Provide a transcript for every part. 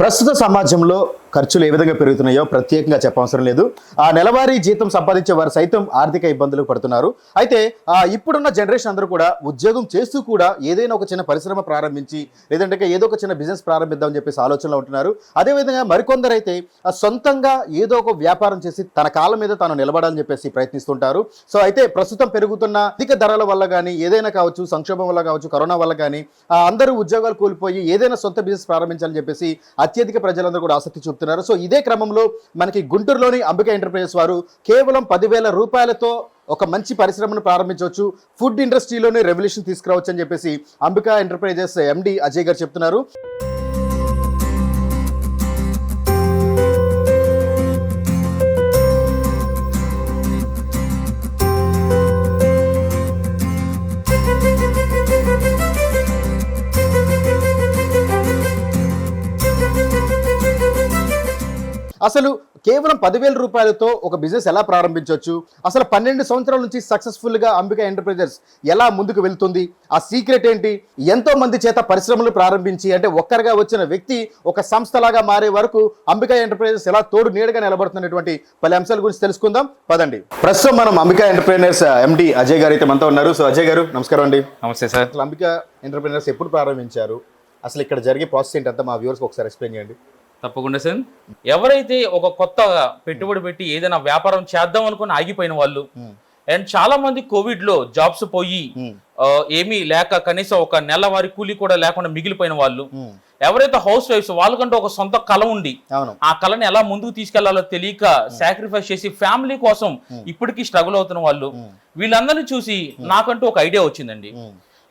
ప్రస్తుత సమాజంలో ఖర్చులు ఏ విధంగా పెరుగుతున్నాయో ప్రత్యేకంగా చెప్పవసరం లేదు. ఆ నెలవారీ జీతం సంపాదించే వారు సైతం ఆర్థిక ఇబ్బందులు పడుతున్నారు. అయితే ఆ ఇప్పుడున్న జనరేషన్ అందరూ కూడా ఉద్యోగం చేస్తూ కూడా ఏదైనా ఒక చిన్న పరిశ్రమ ప్రారంభించి లేదంటే ఏదో ఒక చిన్న బిజినెస్ ప్రారంభిద్దామని చెప్పేసి ఆలోచనలో ఉంటున్నారు. అదేవిధంగా మరికొందరు అయితే సొంతంగా ఏదో ఒక వ్యాపారం చేసి తన కాలం మీద తాను నిలబడాలని చెప్పేసి ప్రయత్నిస్తుంటారు. సో అయితే ప్రస్తుతం పెరుగుతున్న అధిక ధరల వల్ల కానీ ఏదైనా కావచ్చు సంక్షోభం వల్ల కావచ్చు కరోనా వల్ల కానీ ఆ, అందరూ ఉద్యోగాలు కోల్పోయి ఏదైనా సొంత బిజినెస్ ప్రారంభించాలని చెప్పేసి అత్యధిక ప్రజలందరూ కూడా ఆసక్తి చూపు చూపుతున్నారు. సో ఇదే క్రమంలో మనకి గుంటూరులోని అంబిక ఎంటర్ప్రైజెస్ వారు కేవలం పదివేల రూపాయలతో ఒక మంచి పరిశ్రమను ప్రారంభించవచ్చు. ఫుడ్ ఇండస్ట్రీలోనే రెవల్యూషన్ తీసుకురావచ్చు అని చెప్పేసి అంబికా ఎంటర్ప్రైజెస్ ఎండి అజయ్ గారు చెప్తున్నారు. అసలు కేవలం పదివేల రూపాయలతో ఒక బిజినెస్ ఎలా ప్రారంభించవచ్చు? అసలు పన్నెండు సంవత్సరాల నుంచి సక్సెస్ఫుల్గా అంబిక ఎంటర్ప్రైజెస్ ఎలా ముందుకు వెళ్తుంది? ఆ సీక్రెట్ ఏంటి? ఎంతో మంది చేత పరిశ్రమలు ప్రారంభించి అంటే ఒక్కరిగా వచ్చిన వ్యక్తి ఒక సంస్థలాగా మారే వరకు అంబిక ఎంటర్ప్రైజెస్ ఎలా తోడు నీడగా నిలబడుతున్నటువంటి పలు అంశాల గురించి తెలుసుకుందాం. పదండి. ప్రస్తుతం మనం అంబిక ఎంటర్ప్రైనర్స్ ఎండి అజయ్ గారు అయితే మనతో ఉన్నారు. సో అజయ్ గారు నమస్కారం అండి. నమస్తే సార్. అసలు అంబిక ఎంటర్ప్రైనర్స్ ఎప్పుడు ప్రారంభించారు? అసలు ఇక్కడ జరిగే ప్రాసెస్ ఏంటంతా మా వ్యూవర్స్కి ఒకసారి ఎక్స్ప్లెయిన్ చేయండి. తప్పకుండా సార్. ఎవరైతే ఒక కొత్త పెట్టుబడి పెట్టి ఏదైనా వ్యాపారం చేద్దాం అనుకుని ఆగిపోయిన వాళ్ళు. అండ్ చాలా మంది కోవిడ్లో జాబ్స్ పోయి ఏమీ లేక కనీసం ఒక నెల వారి కూలీ కూడా లేకుండా మిగిలిపోయిన వాళ్ళు. ఎవరైతే హౌస్ వైఫ్స్ వాళ్ళకంటే ఒక సొంత కళ ఉండి ఆ కళని ఎలా ముందుకు తీసుకెళ్ళాలో తెలియక సాక్రిఫైస్ చేసి ఫ్యామిలీ కోసం ఇప్పటికీ స్ట్రగుల్ అవుతున్న వాళ్ళు వీళ్ళందరినీ చూసి నాకంటూ ఒక ఐడియా వచ్చిందండి.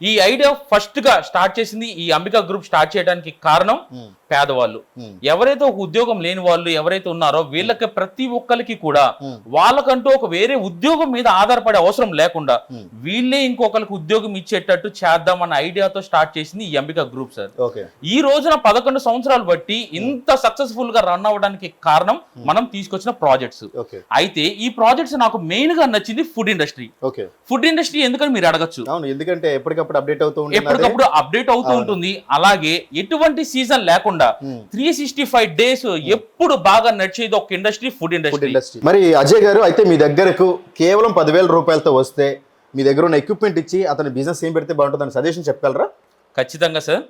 ఈ ఐడియా ఫస్ట్గా స్టార్ట్ చేసింది ఈ అంబికా గ్రూప్ స్టార్ట్ చేయడానికి కారణం Hmm. పేదవాళ్ళు. Hmm. ఎవరైతే ఒక ఉద్యోగం లేని వాళ్ళు ఎవరైతే ఉన్నారో వీళ్ళకి ప్రతి ఒక్కరికి కూడా Hmm. వాళ్ళకంటూ ఒక వేరే ఉద్యోగం మీద ఆధారపడే అవసరం లేకుండా Hmm. వీళ్ళే ఇంకొకరికి ఉద్యోగం ఇచ్చేటట్టు చేద్దామన్న ఐడియాతో స్టార్ట్ చేసింది ఈ అంబికా గ్రూప్ సార్. ఓకే ఈ రోజున పదకొండు సంవత్సరాలు బట్టి ఇంత సక్సెస్ఫుల్గా రన్ అవ్వడానికి కారణం మనం తీసుకొచ్చిన ప్రాజెక్ట్స్. అయితే ఈ ప్రాజెక్ట్స్ నాకు మెయిన్గా నచ్చింది food industry okay food industry ఎందుకని మీరు అడగచ్చు? అవును ఎందుకంటే ఎప్పటికప్పుడు అప్డేట్ అవుతూ ఉంటుంది ఎప్పటికప్పుడు అప్డేట్ అవుతూ ఉంటుంది. అలాగే ఎటువంటి సీజన్ లేకుండా. త్రీ సిక్స్టీ ఫైవ్ డేస్ ఎప్పుడు బాగా నడిచేది ఒక industry food food industry industry మరి అజయ్ గారు అయితే మీ దగ్గరకు కేవలం పదివేల రూపాయలతో వస్తే మీ దగ్గర ఉన్న ఎక్విప్మెంట్ ఇచ్చి అతని బిజినెస్ ఏం పెడితే బాగుంటుందని సజెషన్ చెప్పగలరా? ఖచ్చితంగా సార్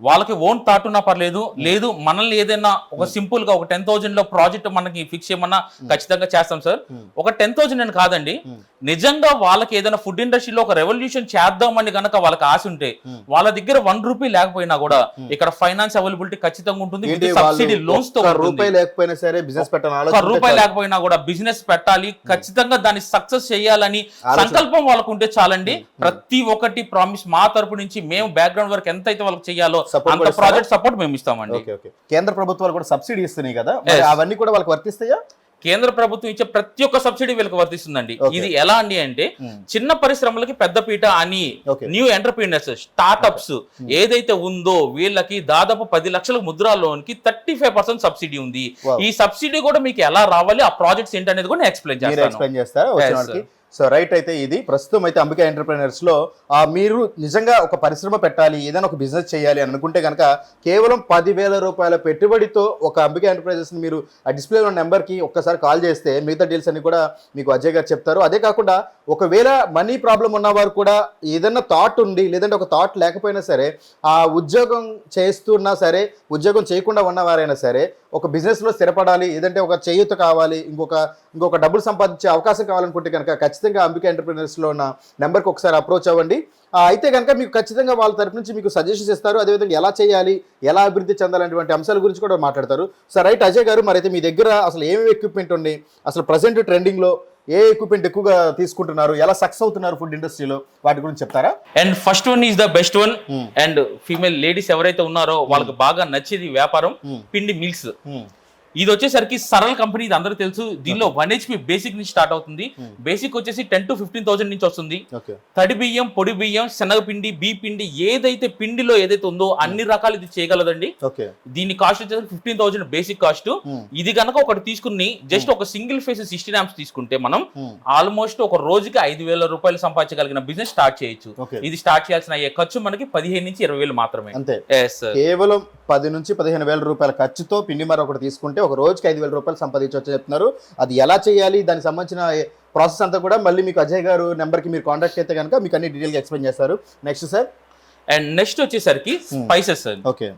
వాళ్ళకి ఓన్ థాట్ ఉన్నా పర్లేదు లేదు మనల్ని ఏదైనా ఒక సింపుల్గా ఒక టెన్ థౌసండ్లో ప్రాజెక్ట్ మనకి ఫిక్స్ చేయమన్నా ఖచ్చితంగా చేస్తాం సార్. ఒక టెన్ థౌసండ్ అని కాదండి నిజంగా వాళ్ళకి ఏదైనా ఫుడ్ ఇండస్ట్రీలో ఒక రెవల్యూషన్ చేద్దామని గనక వాళ్ళకి ఆశ ఉంటే వాళ్ళ దగ్గర వన్ రూపీ లేకపోయినా కూడా ఇక్కడ ఫైనాన్స్ అవైలబిలిటీ ఖచ్చితంగా ఉంటుంది సబ్సిడీ లోన్స్తో. రూపాయి లేకపోయినా సరే బిజినెస్ పెట్టాలని ఒక రూపాయి లేకపోయినా కూడా బిజినెస్ పెట్టాలి ఖచ్చితంగా దాన్ని సక్సెస్ చేయాలని సంకల్పం వాళ్ళకు ఉంటే చాలండి ప్రతి ఒక్కటి ప్రామిస్ మా తరపు నుంచి మేము బ్యాక్గ్రౌండ్ వర్క్ ఎంత అయితే వాళ్ళకి చేయాలో ఇస్తారా? ప్రాజెక్ట్ సపోర్ట్ మేము ఇస్తామండి. కేంద్ర ప్రభుత్వాలు కూడా సబ్సిడీ ఇస్తున్నాయి కదా. అవన్నీ కూడా వాళ్ళకి వర్తిస్తాయా? కేంద్ర ప్రభుత్వం ఇచ్చే ప్రతి ఒక్క సబ్సిడీ వీళ్ళకి వర్తిస్తుందండి. ఇది ఎలా అండి అంటే చిన్న పరిశ్రమలకి పెద్దపీట అని Okay. న్యూ ఎంటర్ప్రీనర్స్ స్టార్ట్అప్స్ ఏదైతే ఉందో వీళ్ళకి దాదాపు పది లక్షల ముద్రా లోన్కి థర్టీ ఫైవ్ పర్సెంట్ సబ్సిడీ ఉంది. ఈ సబ్సిడీ కూడా మీకు ఎలా రావాలి ఆ ప్రాజెక్ట్స్ ఏంటనేది కూడా ఎక్స్ప్లెయిన్ చేస్తాను. సో రైట్ అయితే ఇది. ప్రస్తుతం అయితే అంబికా ఎంటర్ప్రైనర్స్లో మీరు నిజంగా ఒక పరిశ్రమ పెట్టాలి ఏదైనా ఒక బిజినెస్ చేయాలి అని అనుకుంటే కనుక కేవలం పదివేల రూపాయల పెట్టుబడితో ఒక అంబికా ఎంటర్ప్రైజెస్ని మీరు ఆ డిస్ప్లే ఉన్న నెంబర్కి ఒక్కసారి కాల్ చేస్తే మిగతా డీల్స్ అన్ని కూడా మీకు అజయ్ గారు చెప్తారు. అదే కాకుండా ఒకవేళ మనీ ప్రాబ్లం ఉన్నవారు కూడా ఏదైనా థాట్ ఉండి లేదంటే ఒక థాట్ లేకపోయినా సరే ఆ ఉద్యోగం చేస్తున్నా సరే ఉద్యోగం చేయకుండా ఉన్నవారైనా సరే ఒక బిజినెస్లో స్థిరపడాలి ఏదంటే ఒక చేయూత కావాలి ఇంకొక ఇంకొక డబ్బులు సంపాదించే అవకాశం కావాలనుకుంటే కనుక ఖచ్చితంగా అంబికా ఎంటర్ప్రినర్స్లో ఉన్న నెంబర్కి ఒకసారి అప్రోచ్ అవ్వండి. అయితే కనుక మీకు ఖచ్చితంగా వాళ్ళ తరపు నుంచి మీకు సజెషన్స్ ఇస్తారు. అదేవిధంగా ఎలా చేయాలి ఎలా అభివృద్ధి చెందాలనేటువంటి అంశాల గురించి కూడా మాట్లాడతారు. సార్ రైట్ అజయ్ గారు మరి అయితే మీ దగ్గర అసలు ఏమేమి ఎక్విప్మెంట్ ఉంది? అసలు ప్రజెంట్ ట్రెండింగ్లో ఏ ఎక్విప్మెంట్ ఎక్కువగా తీసుకుంటున్నారు? ఎలా సక్సెస్ అవుతున్నారు ఫుడ్ ఇండస్ట్రీలో వాటి గురించి చెప్తారా? And first one is the best one and female ladies ఎవరైతే ఉన్నారో వాళ్ళకి బాగా నచ్చేది వ్యాపారం పిండి మిల్క్స్ ఇది వచ్చేసరికి సరళ కంపెనీ ఇది అందరూ తెలుసు. దీనిలో వన్ హెచ్పి బేసిక్ నుంచి స్టార్ట్ అవుతుంది. బేసిక్ వచ్చేసి టెన్ టు ఫిఫ్టీన్ థౌసండ్ నుంచి వస్తుంది. తడి బియ్యం పొడి బియ్యం శనగపిండి బీ పిండి ఏదైతే పిండిలో ఏదైతే ఉందో అన్ని రకాలు ఇది చేయగలదండి. దీని కాస్ట్ వచ్చేసి ఫిఫ్టీన్ థౌసండ్ బేసిక్ కాస్ట్. ఇది కనుక ఒకటి తీసుకుని జస్ట్ ఒక సింగిల్ ఫేస్ సిక్స్టీన్ ఆంప్స్ తీసుకుంటే మనం. ఆల్మోస్ట్ ఒక రోజుకి ఐదు వేల రూపాయలు సంపాదించగలిగిన బిజినెస్ స్టార్ట్ చేయొచ్చు. ఇది స్టార్ట్ చేయాల్సిన అయ్యే ఖర్చు మనకి పదిహేను నుంచి ఇరవై వేలు మాత్రమే. కేవలం పది నుంచి పదిహేను వేల రూపాయల ఖర్చుతో పిండి మర ఒకటి తీసుకుంటే ఒక రోజుకి ఐదు వేల రూపాయలు సంపాదించవచ్చు చెప్తున్నారు. అది ఎలా చేయాలి? దానికి సంబంధించిన ప్రాసెస్ అంతా కూడా మళ్ళీ మీకు అజయ్ గారు నెంబర్కి మీరు కాంటాక్ట్ అయితే కనుక మీకు అన్ని డీటెయిల్గా ఎక్స్ప్లెయిన్ చేస్తారు. Next sir. అండ్ నెక్స్ట్ వచ్చేసరికి స్పైసెస్ ఓకే.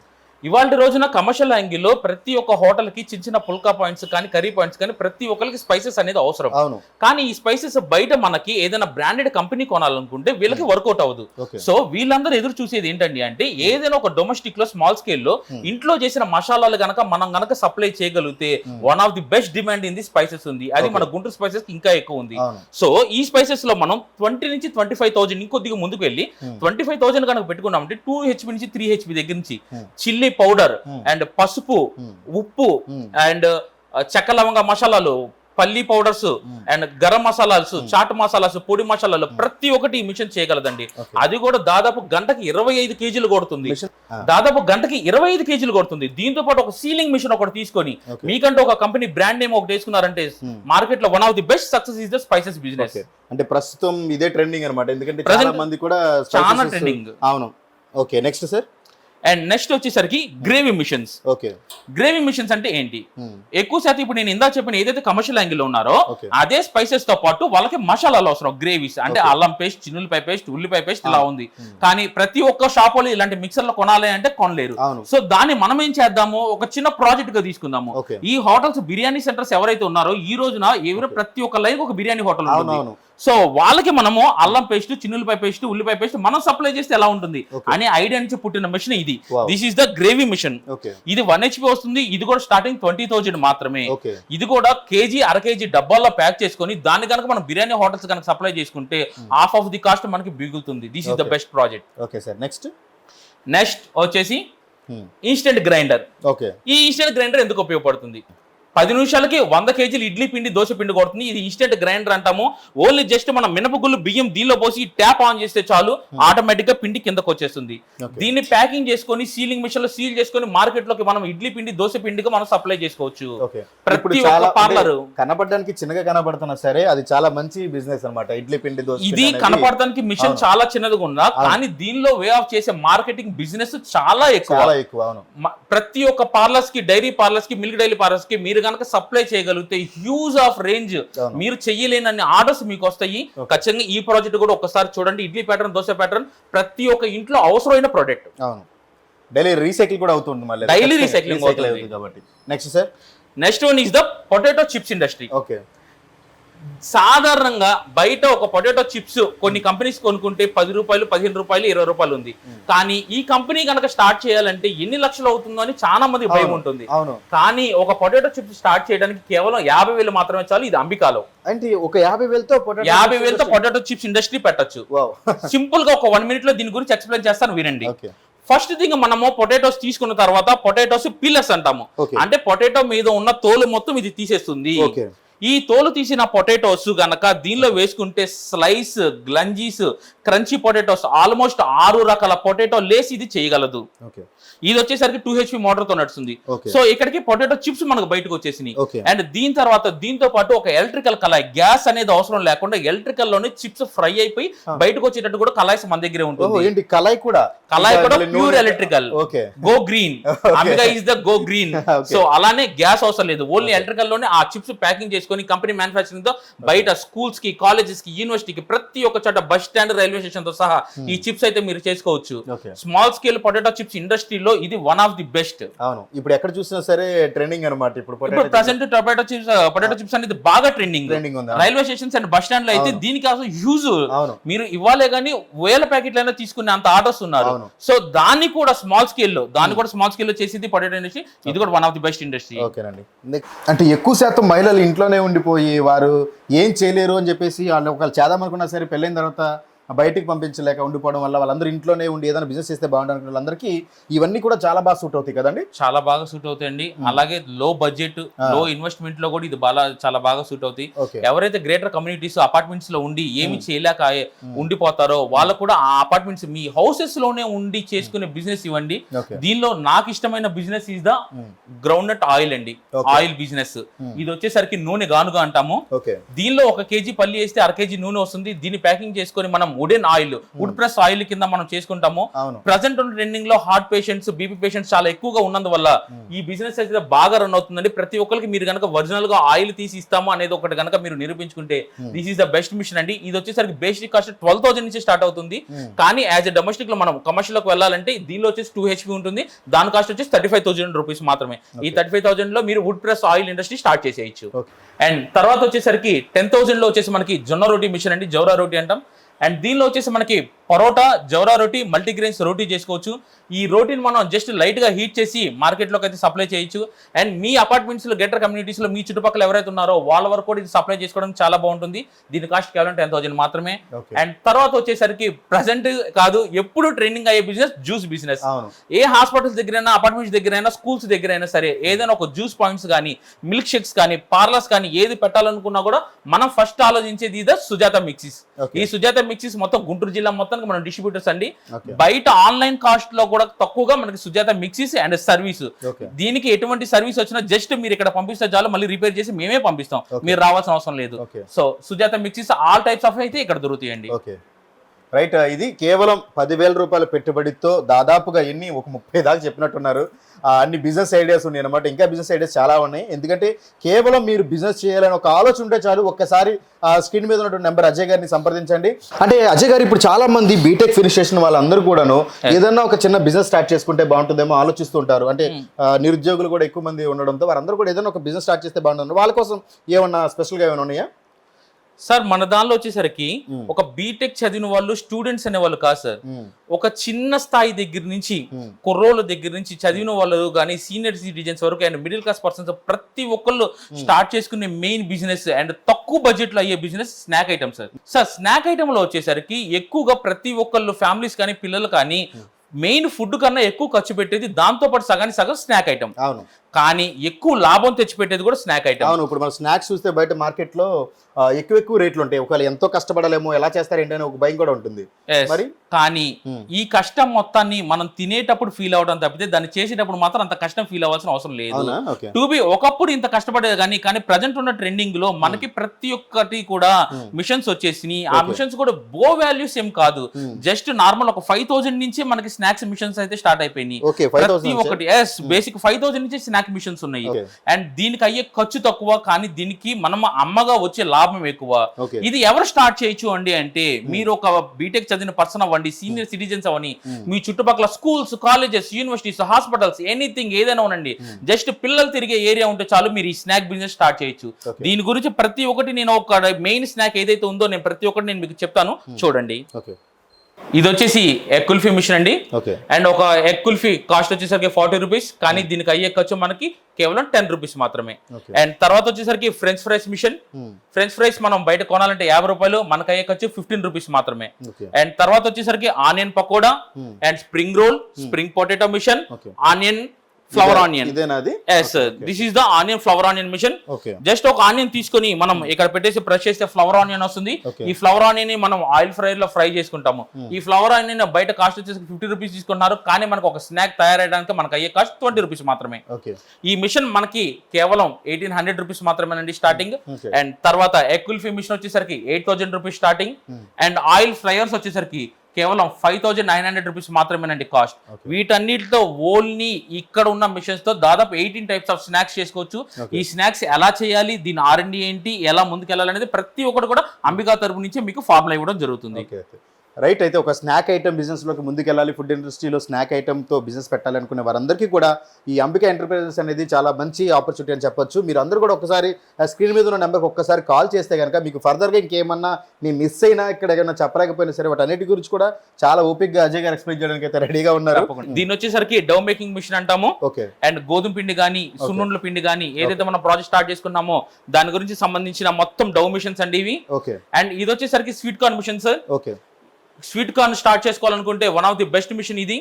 ఇవాళ రోజున కమర్షియల్ యాంగిల్లో ప్రతి ఒక్క హోటల్కి చిన్న చిన్న పుల్కా పాయింట్స్ కానీ కర్రీ పాయింట్స్ కానీ ప్రతి ఒక్కరికి స్పైసెస్ అనేది అవసరం అవును కానీ ఈ స్పైసెస్ బయట మనకి ఏదైనా బ్రాండెడ్ కంపెనీ కొనాలనుకుంటే వీళ్ళకి వర్కౌట్ అవ్వదు ఓకే సో వీళ్ళందరూ ఎదురు చూసేది ఏంటండి అంటే ఏదైనా ఒక డొమెస్టిక్లో స్మాల్ స్కేల్లో Hmm. ఇంట్లో చేసిన మసాలాలు గనక మనం గనక సప్లై చేయగలిగితే Hmm. One of the best demand in the spices ఉంది అది. మన గుంటూరు స్పైసెస్ ఇంకా ఎక్కువ ఉంది సో ఈ స్పైసెస్లో మనం ట్వంటీ నుంచి ట్వంటీ ఫైవ్ థౌసండ్ ఇంకొద్దిగా ముందుకు వెళ్ళి Hmm. ట్వంటీ ఫైవ్ థౌసండ్ కనుక పెట్టుకున్నామంటే టూ హెచ్పి నుంచి త్రీ హెచ్పి దగ్గర నుంచి Hmm. Chilli powder Hmm. And పసుపు Hmm. ఉప్పు Hmm. అండ్ చెక్క లవంగ మసాలాలు పల్లి పౌడర్స్. అండ్ గరం మసాలాస్ చాట్ మసాలాస్ పొడి మసాలాలు ప్రతి ఒక్కటి మిషన్ చేయగలదండి. అది కూడా దాదాపు గంటకి ఇరవై ఐదు కేజీలు కొడుతుంది. దాదాపు గంటకి ఇరవై ఐదు కేజీలు కొడుతుంది దీంతో పాటు ఒక సీలింగ్ మిషన్ ఒకటి తీసుకొని. మీకంటే ఒక కంపెనీ బ్రాండ్ నేమ్ ఒకటి వేసుకున్నారంటే. మార్కెట్లో one of the best success is the spices business అంటే ప్రస్తుతం ఇదే ట్రెండింగ్ అనమాట ఎందుకంటే చాలా మంది కూడా చాలా trending. అవును okay next sir and next వచ్చేసరికి gravy machines okay. Gravy machines అంటే ఏంటి? Hmm. ఎక్కువ శాతం ఇప్పుడు నేను ఇందా చెప్పిన ఏదైతే కమర్షియల్ యాంగిల్ ఉన్నారో. అదే స్పైసెస్తో పాటు వాళ్ళకి మసాలాలు అవసరం గ్రేవీస్ అంటే. అల్లం పేస్ట్ చిన్నులపై పేస్ట్ ఉల్లిపాయ పేస్ట్ ఇలా. ఉంది. Hmm. కానీ ప్రతి ఒక్క షాప్ వాళ్ళు ఇలాంటి మిక్సర్లు కొనాలి అంటే కొనలేరు. సో దాన్ని మనం ఏం చేద్దాము? ఒక చిన్న ప్రాజెక్ట్గా తీసుకుందాము. ఈ హోటల్స్ బిర్యానీ సెంటర్స్ ఎవరైతే ఉన్నారో ఈ రోజున ఎవరు ప్రతి ఒక్క లైన్ ఒక బిర్యానీ హోటల్ ఉంటుంది. సో వాళ్ళకి మనము అల్లం పేస్ట్ చిన్నులపై పేస్ట్ ఉల్లిపాయ పేస్ట్ మనం సప్లై చేస్తే ఎలా ఉంటుంది. అనే ఐడియా నుంచి పుట్టిన మిషన్ ఇది. This is the gravy machine okay ఇది వన్ హెచ్పి వస్తుంది. ఇది కూడా స్టార్టింగ్ ట్వంటీ థౌజండ్ మాత్రమే. ఇది కూడా కేజీ అర కేజీ డబ్బాల్లో ప్యాక్ చేసుకొని దాన్ని కనుక మనం బిర్యానీ హోటల్స్ కనుక సప్లై చేసుకుంటే హాఫ్ ఆఫ్ ది కాస్ట్ మనకి బిగుతుంది this is the. Best project okay sir next next వచ్చేసి ఇన్స్టెంట్ గ్రైండర్ ఓకే ఈ ఇన్స్టెంట్ గ్రైండర్ ఎందుకు ఉపయోగపడుతుంది? పది నిమిషాలకి వంద కేజీలు ఇడ్లీ పిండి దోశ పిండి కొడుతుంది. ఇది ఇన్స్టెంట్ గ్రైండర్ అంటాము. ఓన్లీ జస్ట్ మనం మినపగుళ్ళు బియ్యం దీనిలో పోసి ట్యాప్ ఆన్ చేస్తే చాలు ఆటోమేటిక్గా పిండి కిందకు వచ్చేస్తుంది. దీన్ని ప్యాకింగ్ చేసుకొని సీలింగ్ మిషన్లో సీల్ చేసుకొని మార్కెట్లోకి మనం ఇడ్లీ పిండి దోశ పిండిగా మనం సప్లై చేసుకోవచ్చు. ప్రతి ఒక్క చాలా పార్లర్ కనపడడానికి చిన్నగా కనపడుతున్నా సరే అది చాలా మంచి బిజినెస్ అన్నమాట. ఇడ్లీ పిండి దోశ ఇది కనపడటానికి మిషన్. చాలా చిన్నదిగా ఉన్నా కానీ దీనిలో వే ఆఫ్ చేసే మార్కెటింగ్ బిజినెస్ చాలా ఎక్కువ. ప్రతి ఒక్క పార్లర్స్కి డైరీ పార్లర్స్కి మిల్క్ డైరీ పార్లర్స్కి మీరు కనుక సప్లై చేయగలిగితే హ్యూజ్ ఆఫ్ రేంజ్. మీరు చెయ్యలేనన్ని ఆర్డర్స్ మీకు వస్తాయి. ఖచ్చితంగా ఈ ప్రాజెక్ట్ కూడా ఒకసారి చూడండి. ఇడ్లీ ప్యాటర్న్ దోశ ప్యాటర్న్ ప్రతి ఒక్క ఇంట్లో అవసరమైన ప్రోడక్ట్ అవును. డైలీ రీసైకిల్ కూడా అవుతుంది మళ్ళీ. Recycling recycle అవుతుంది. కాబట్టి. Next sir next one is the potato chips industry okay సాధారణంగా బయట ఒక పొటాటో చిప్స్ కొన్ని కంపెనీస్ కొనుక్కుంటే పది రూపాయలు పదిహేను రూపాయలు ఇరవై రూపాయలు ఉంది. కానీ ఈ కంపెనీ కనుక స్టార్ట్ చేయాలంటే ఎన్ని లక్షలు అవుతుందో అని చాలా మంది భయం. ఉంటుంది. కానీ ఒక పొటాటో చిప్స్ స్టార్ట్ చేయడానికి కేవలం యాభై వేలు మాత్రమే చాలు ఇది అంబికాలో. అంటే ఒక యాభై వేలతో యాభై వేలతో పొటాటో చిప్స్ ఇండస్ట్రీ పెట్టొచ్చు. సింపుల్ గా ఒక వన్ మినిట్లో దీని గురించి ఎక్స్ప్లెయిన్ చేస్తాను వినండి. ఫస్ట్ థింగ్ మనము పొటాటోస్ తీసుకున్న తర్వాత పొటాటోస్ పిల్లర్స్ అంటాము. అంటే పొటాటో మీద ఉన్న తోలు మొత్తం ఇది తీసేస్తుంది. ఈ తోలు తీసిన పొటాటోస్ గనక దీనిలో వేసుకుంటే స్లైస్ గ్లంజీస్ క్రంచీ పొటాటోస్ ఆల్మోస్ట్ ఆరు రకాల పొటాటో లేస్ ఇది చేయగలదు. ఇది వచ్చేసరికి టూ హెచ్పి మోటార్తో నడుస్తుంది. సో ఇక్కడికి పొటాటో చిప్స్ మనకు బయటకు వచ్చేసినాయి. అండ్ దీని తర్వాత దీంతో పాటు ఒక ఎలక్ట్రికల్ కళాయి గ్యాస్ అనేది అవసరం లేకుండా ఎలక్ట్రికల్లోనే చిప్స్ ఫ్రై అయిపోయి బయటకు వచ్చేటట్టు కూడా కళాయి మన దగ్గరే ఉంటుంది. ఏంటి? కళాయి కూడా? కళాయి కూడా pure electrical go green is the go green. So అలానే గ్యాస్ అవసరం లేదు. ఓన్లీ ఎలక్ట్రికల్లోనే ఆ చిప్స్ ప్యాకింగ్ చేసుకొని కంపెనీ మ్యానుఫాక్చరింగ్తో బయట స్కూల్స్కి కాలేజెస్కి యూనివర్సిటీకి ప్రతి ఒక్క చోట బస్ స్టాండ్ రైల్వే స్టేషన్తో సహా ఈ చిప్స్ అయితే మీరు చేసుకోవచ్చు. స్మాల్ స్కేల్ పొటాటో చిప్స్ ఇండస్ట్రీలో ఇది వన్ ఆఫ్ ది బెస్ట్ అవును. ఇప్పుడు ఎక్కడ చూసినా సరే ట్రెండింగ్ అనమాట ఇప్పుడు. Present tomato chips potato chips అనేది బాగా trending. Railway stations and bus స్టాండ్లో అయితే అవును. దీనికి అసలు యూజ్ మీరు ఇవ్వాలే కానీ వేల ప్యాకెట్లైనా తీసుకునే అంత ఆర్డర్స్ ఉన్నారు. సో దాన్ని కూడా స్మాల్ స్కేల్లో దాన్ని కూడా స్మాల్ స్కేల్లో చేసింది పొటాటో ఇండస్ట్రీ ఇది కూడా one of the best industry ఓకేనండి. అంటే ఎక్కువ శాతం మహిళలు ఇంట్లోనే ఉండిపోయి వారు ఏం చేయలేరు అని చెప్పేసి వాళ్ళు ఒకవేళ చేద్దామనుకున్నా సరే పెళ్ళైన తర్వాత బయటికి పంపించలేక ఉండిపోవడం వల్ల వాళ్ళందరూ ఇంట్లోనే ఉండి ఏదైనా బిజినెస్ చేస్తే బాగుంటుంది వాళ్ళందరికీ ఇవన్నీ కూడా చాలా బాగా సూట్ అవుతాయి కదండి? చాలా బాగా సూట్ అవుతాయండి. అలాగే లో బడ్జెట్లో ఇన్వెస్ట్మెంట్లో కూడా ఇది బాగా చాలా బాగా సూట్ అవుతాయి. ఎవరైతే గ్రేటర్ కమ్యూనిటీస్ అపార్ట్మెంట్స్లో ఉండి ఏమి చేయలేక ఉండిపోతారో వాళ్ళకు కూడా ఆ అపార్ట్మెంట్స్ మీ హౌసెస్లోనే ఉండి చేసుకునే బిజినెస్ ఇవ్వండి. దీనిలో నాకు ఇష్టమైన business is the groundnut oil అండి. ఆయిల్ బిజినెస్ ఇది వచ్చేసరికి నూనె గానుగా అంటాము. దీనిలో ఒక కేజీ పల్లి వేస్తే అర కేజీ నూనె వస్తుంది. దీన్ని ప్యాకింగ్ చేసుకొని మనం wooden oil wood press oil కింద మనం చేసుకుంటాము. ప్రజెంట్ ఉన్న ట్రెండింగ్లో హార్ట్ పేషెంట్స్ బీపీ పేషెంట్స్ చాలా ఎక్కువగా ఉన్నందువల్ల ఈ బిజినెస్ అయితే బాగా రన్ అవుతుందండి. ప్రతి ఒక్కరికి మీరు కనుక ఒరిజినల్గా ఆయిల్ తీసి ఇస్తాము అనేది ఒకటి కనుక మీరు నిరూపించుకుంటే this is the best machine అండి. ఇది వచ్చేసరికి బేసిక్ కాస్ట్ ట్వెల్వ్ థౌసండ్ నుంచి స్టార్ట్ అవుతుంది. కానీ యాజ్ ఎ డొమెస్టిక్లో మనం కమర్షియల్లోకి వెళ్ళాలంటే దీనిలో వచ్చేసి టూ హెచ్పి ఉంటుంది. దాని కాస్ట్ వచ్చేసి థర్టీ ఫైవ్ థౌసండ్ రూపీస్ మాత్రమే. ఈ థర్టీ ఫైవ్ థౌసండ్లో మీరు wood press oil industry start చేసేయచ్చు. అండ్ తర్వాత వచ్చేసరికి టెన్ థౌసండ్లో వచ్చేసి మనకి జొన్న రోటీ మిషన్ అండి. జౌరా రోటీ అంటాం. అండ్ దీనిలో వచ్చేసి మనకి పరోటా జౌరా రోటీ మల్టీగ్రెయిన్స్ రోటీ చేసుకోవచ్చు. ఈ రోటీని మనం జస్ట్ లైట్గా హీట్ చేసి మార్కెట్లోకి అయితే సప్లై చేయొచ్చు. అండ్ మీ అపార్ట్మెంట్స్లో గెటర్ కమ్యూనిటీస్లో మీ చుట్టుపక్కల ఎవరైతే ఉన్నారో వాళ్ళ వరకు కూడా ఇది సప్లై చేసుకోవడం చాలా బాగుంటుంది. దీని కాస్ట్ కేవలం టెన్ థౌసండ్ మాత్రమే. అండ్ తర్వాత వచ్చేసరికి ప్రజెంట్ కాదు ఎప్పుడు ట్రెండింగ్ అయ్యే బిజినెస్ జ్యూస్ బిజినెస్ ఏ హాస్పిటల్స్ దగ్గరైనా అపార్ట్మెంట్స్ దగ్గరైనా స్కూల్స్ దగ్గరైనా సరే ఏదైనా ఒక జ్యూస్ పాయింట్స్ కానీ మిల్క్ షేక్స్ కానీ పార్లర్స్ కానీ ఏది పెట్టాలనుకున్నా కూడా మనం ఫస్ట్ ఆలోచించేది ఇదే సుజాత మిక్సీస్. ఈ సుజాత మిక్సీస్ మొత్తం గుంటూరు జిల్లా మొత్తానికి మనం డిస్ట్రిబ్యూటర్స్ అండి బయట ఆన్లైన్ కాస్ట్లో కూడా తక్కువగా మనకి సుజాత మిక్సీస్ అండ్ సర్వీస్. దీనికి ఎటువంటి సర్వీస్ వచ్చినా జస్ట్ మీరు ఇక్కడ పంపిస్తే చాలు మళ్ళీ రిపేర్ చేసి మేమే పంపిస్తాం. మీరు రావాల్సిన అవసరం లేదు. So Sujatha mixies all types of అయితే ఇక్కడ దొరుకుతాయండి. ఓకే. రైట్ ఇది కేవలం పదివేల రూపాయల పెట్టుబడితో దాదాపుగా ఎన్ని? ఒక ముప్పై దాకా చెప్పినట్టున్నారు. అన్ని బిజినెస్ ఐడియాస్ ఉన్నాయి అనమాట ఇంకా బిజినెస్ ఐడియాస్ చాలా ఉన్నాయి. ఎందుకంటే కేవలం మీరు బిజినెస్ చేయాలని ఒక ఆలోచన ఉంటే చాలు. ఒక్కసారి ఆ స్క్రీన్ మీద ఉన్నటువంటి నెంబర్ అజయ్ గారిని సంప్రదించండి. అంటే అజయ్ గారు ఇప్పుడు చాలా మంది బీటెక్ ఫినిష్ చేసిన వాళ్ళందరూ కూడాను ఏదన్నా ఒక చిన్న బిజినెస్ స్టార్ట్ చేసుకుంటే బాగుంటుందేమో ఆలోచిస్తుంటారు అంటే ఆ, నిరుద్యోగులు కూడా ఎక్కువ మంది ఉండడంతో వారందరూ కూడా ఏదైనా ఒక బిజినెస్ స్టార్ట్ చేస్తే బాగుంటుంది? వాళ్ళ కోసం ఏమన్నా స్పెషల్గా ఏమైనా ఉన్నాయా? సార్ మన దానిలో వచ్చేసరికి. ఒక బీటెక్ చదివిన వాళ్ళు స్టూడెంట్స్ అనే వాళ్ళు కాదు సార్. ఒక చిన్న స్థాయి దగ్గర నుంచి. కుర్రోళ్ళ దగ్గర నుంచి చదివిన వాళ్ళు కానీ సీనియర్ సిటిజన్స్ వరకు అండ్ మిడిల్ క్లాస్ పర్సన్స్ ప్రతి ఒక్కళ్ళు స్టార్ట్ చేసుకునే మెయిన్ బిజినెస్ అండ్ తక్కువ బడ్జెట్లో అయ్యే business snack item sir. Sir snack ఐటమ్లో వచ్చేసరికి ఎక్కువగా ప్రతి ఒక్కళ్ళు ఫ్యామిలీస్ కానీ పిల్లలు కానీ మెయిన్ ఫుడ్ కన్నా ఎక్కువ ఖర్చు పెట్టేది దాంతో పాటు సగానికి సగం స్నాక్ ఐటమ్ అవును. కానీ ఎక్కువ లాభం తెచ్చిపెట్టేది కూడా స్నాక్ ఐటమ్ అవును ఇప్పుడు మనం స్నాక్స్ చూస్తే బయట మార్కెట్లో ఎక్కువ ఎక్కువ రేట్లు ఉంటాయి ఒకవేళ ఎంతో కష్టపడాలేమో ఎలా చేస్తారు ఏంటనే ఒక భయం కూడా ఉంటుంది. మరి? కానీ Hmm. ఈ కష్టం మొత్తాన్ని మనం తినేటప్పుడు ఫీల్ అవడం తప్పితే దాన్ని చేసేటప్పుడు మాత్రం అంత కష్టం ఫీల్ అవ్వాల్సిన అవసరం లేదు. టు బి ఒకప్పుడు ఇంత కష్టపడేది కానీ కానీ ప్రజెంట్ ఉన్న ట్రెండింగ్లో మనకి ప్రతి ఒక్కటి కూడా మిషన్స్ వచ్చేసినాయి. ఆ Hmm. మిషన్స్ కూడా బో వాల్యూస్ ఏం కాదు. Hmm. జస్ట్ నార్మల్ ఒక ఫైవ్ థౌసండ్ నుంచే మనకి స్నాక్స్ మిషన్స్ అయితే స్టార్ట్ అయిపోయినాయి. ప్రతి ఒక్కటి. ఎస్ బేసిక్ ఫైవ్ థౌసండ్ నుంచి స్నాక్ మిషన్స్ ఉన్నాయి. అండ్ దీనికి అయ్యే ఖర్చు తక్కువ కానీ దీనికి మనం అమ్మగా వచ్చే లాభం ఎక్కువ. ఇది ఎవరు స్టార్ట్ చేయొచ్చు అండి అంటే మీరు ఒక బీటెక్ చదివిన పర్సన్ అవ్వండి సీనియర్ సిటిజన్స్ అవని మీ చుట్టుపక్కల schools colleges universities hospitals anything ఏదైనా ఉండండి. జస్ట్ పిల్లలు తిరిగే ఏరియా ఉంటే చాలు మీరు ఈ స్నాక్ బిజినెస్ స్టార్ట్ చేయొచ్చు. దీని గురించి ప్రతి ఒక్కటి నేను ఒక మెయిన్ స్నాక్ ఏదైతే ఉందో నేను ప్రతి ఒక్కటి నేను మీకు చెప్తాను. చూడండి. ఓకే ఇది వచ్చేసి ఎగ్ కుల్ఫీ మిషన్ అండి. అండ్ ఒక ఎగ్ కుల్ఫీ కాస్ట్ వచ్చేసరికి ఫార్టీ రూపీస్ కానీ దీనికి అయ్యే ఖర్చు మనకి కేవలం టెన్ రూపీస్ మాత్రమే. అండ్ తర్వాత వచ్చేసరికి French fries machine. French fries మనం బయట కొనాలంటే యాభై రూపాయలు మనకు అయ్యే ఖర్చు ఫిఫ్టీన్ రూపీస్ మాత్రమే. అండ్ తర్వాత వచ్చేసరికి onion pakoda. And spring roll spring potato machine onion flower onion yes this is the onion flower onion machine just ఒక ఆనియన్ తీసుకొని మనం ఇక్కడ పెట్టేసి ప్రెస్ చేస్తే ఫ్లవర్ ఆనియన్ వస్తుంది. ఈ ఫ్లవర్ ఆనియన్ని మనం ఆయిల్ ఫ్రైర్లో ఫ్రై చేసుకుంటాము. ఈ ఫ్లవర్ ఆనియన్ బయట కాస్ట్ వచ్చేసి ఫిఫ్టీ రూపీస్ తీసుకుంటున్నారు కానీ మనకు ఒక స్నాక్ తయారయ్యడానికి మనకు అయ్యే కాస్ట్ ట్వంటీ రూపీస్ మాత్రమే. ఈ మిషన్ మనకి కేవలం ఎయిటీన్ హండ్రెడ్ రూపీస్ మాత్రమేనండి స్టార్టింగ్. అండ్ తర్వాత ఎగ్ కుల్ఫీ మిషన్ వచ్చేసరికి eight thousand rupees starting and oil fryers వచ్చేసరికి కేవలం five thousand nine hundred rupees మాత్రమేనండి కాస్ట్. వీటన్నిటితో ఓన్లీ ఇక్కడ ఉన్న మిషన్స్తో దాదాపు ఎయిటీన్ టైప్స్ ఆఫ్ స్నాక్స్ చేసుకోవచ్చు. ఈ స్నాక్స్ ఎలా చేయాలి దీని ఆర్ ఏంటి ఎలా ముందుకెళ్ళాలి అనేది ప్రతి ఒక్కటి కూడా అంబికా తరపు నుంచి మీకు ఫార్ములా ఇవ్వడం జరుగుతుంది రైట్ అయితే ఒక స్నాక్ ఐటమ్ బిజినెస్లోకి ముందుకెళ్ళాలి. ఫుడ్ ఇండస్ట్రీలో స్నాక్ ఐటమ్తో బిజినెస్ పెట్టాలనుకునే వారందరికీ కూడా ఈ అంబిక ఎంటర్ప్రైజెస్ అనేది చాలా మంచి ఆపర్చునిటీ అని చెప్పొచ్చు. మీరు అందరూ కూడా ఒకసారి స్క్రీన్ మీద ఉన్న నెంబర్కి ఒక్కసారి కాల్ చేస్తే కనుక మీకు ఫర్దర్గా ఇంకేమన్నా నేను మిస్ అయినా ఇక్కడ ఏమైనా చెప్పలేకపోయినా సరే వాటి అన్నిటి గురించి కూడా చాలా ఓపిక్గా అజయ్ గారు ఎక్స్ప్లెయిన్ చేయడానికి అయితే రెడీగా ఉన్నారు. దీని వచ్చేసరికి డవ్ మేకింగ్ మిషన్ అంటాము. ఓకే. అండ్ గోధుమ పిండి కానీ సున్నుండ్ల పిండి కానీ ఏదైతే మనం ప్రాజెక్ట్ స్టార్ట్ చేసుకున్నామో దాని గురించి సంబంధించిన మొత్తం డవ్ మిషన్స్ అండి ఇవి. ఓకే. అండ్ ఇది వచ్చేసరికి sweet corn machine sir. Okay. Sweet corn start చేసుకోవాలనుకుంటే one of the best machine ఇది.